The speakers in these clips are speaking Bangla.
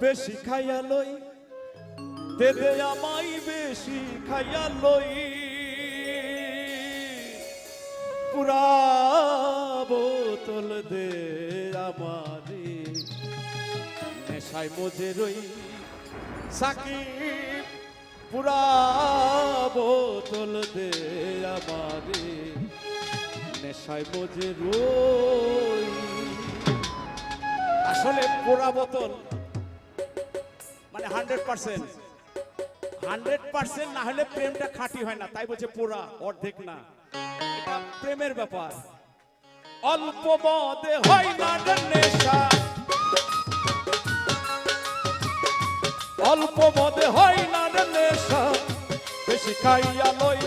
বেশি। খাইয়া লই দে দে আমাই বেশি খাইয়া লই। পুরা বোতল দে আমারে। নেশায় মজে রই সাকিব, পুরা বোতল দে আমারে। নেশায় মজে রই। আসলে পোড়া বোতল মানে হান্ড্রেড পার্সেন্ট। হান্ড্রেড পার্সেন্ট না হলে প্রেমটা খাঁটি হয় না, তাই বলছে পোড়া, অর্ধেক না। এটা প্রেমের ব্যাপার। অল্প মদে হয় না নেশা। অল্প মদে হয় না নেশা। বেশি খাইয়া লই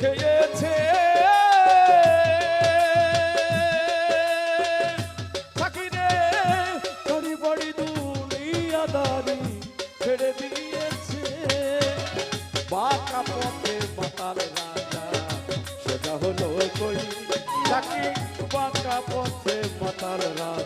খেয়েছে ছেড়ে দিয়েছে। বাঁকা পথে মাতাল রাজা, সোজা হলো কই চাকি বাঁকা পথে মাতাল রাজা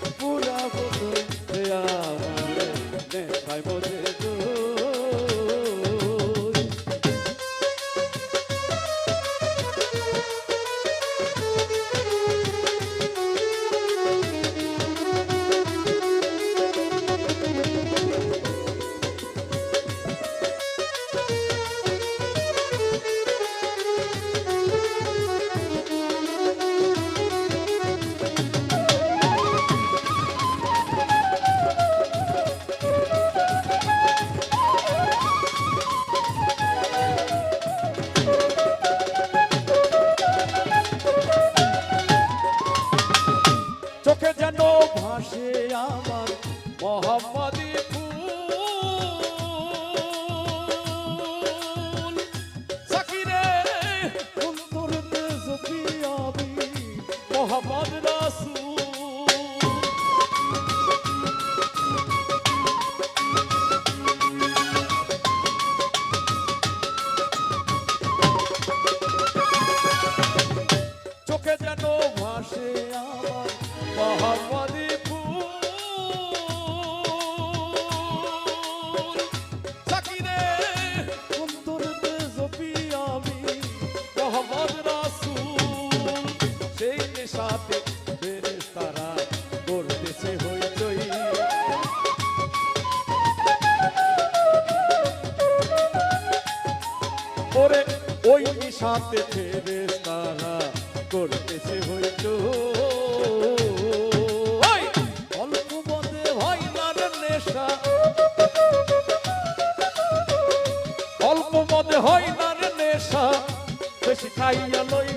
সাকি পুরা বদল দেয়া মানে নেশায় মজে দই ওই নিশাতে ফেরেস তারা করতেছে হইতো। অল্প পদে হয় না নেশা। অল্প নেশা। বেশি খাইয়া লই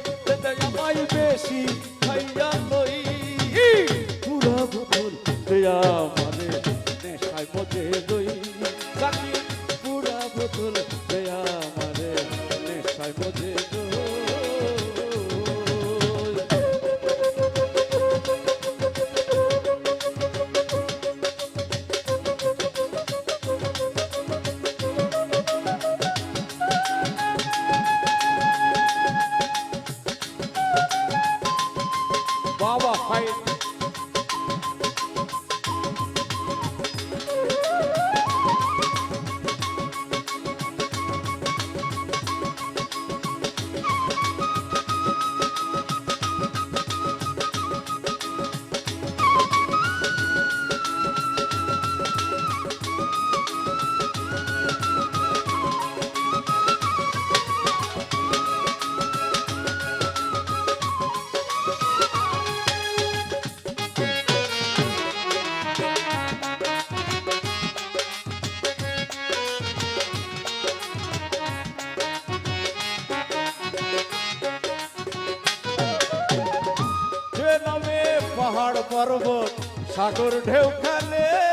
আমাই বেশি খাইয়া লই। পুরা দেয়া মানে নেশায় পর্বত সাগর ঢেউ খালে।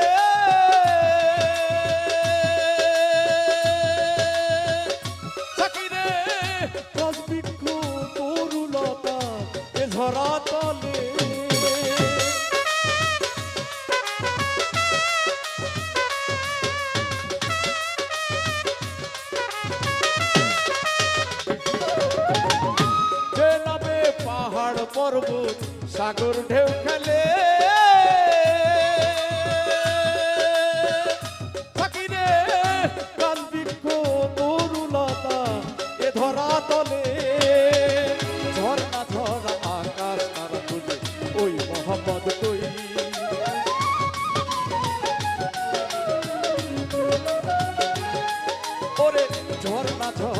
my toes.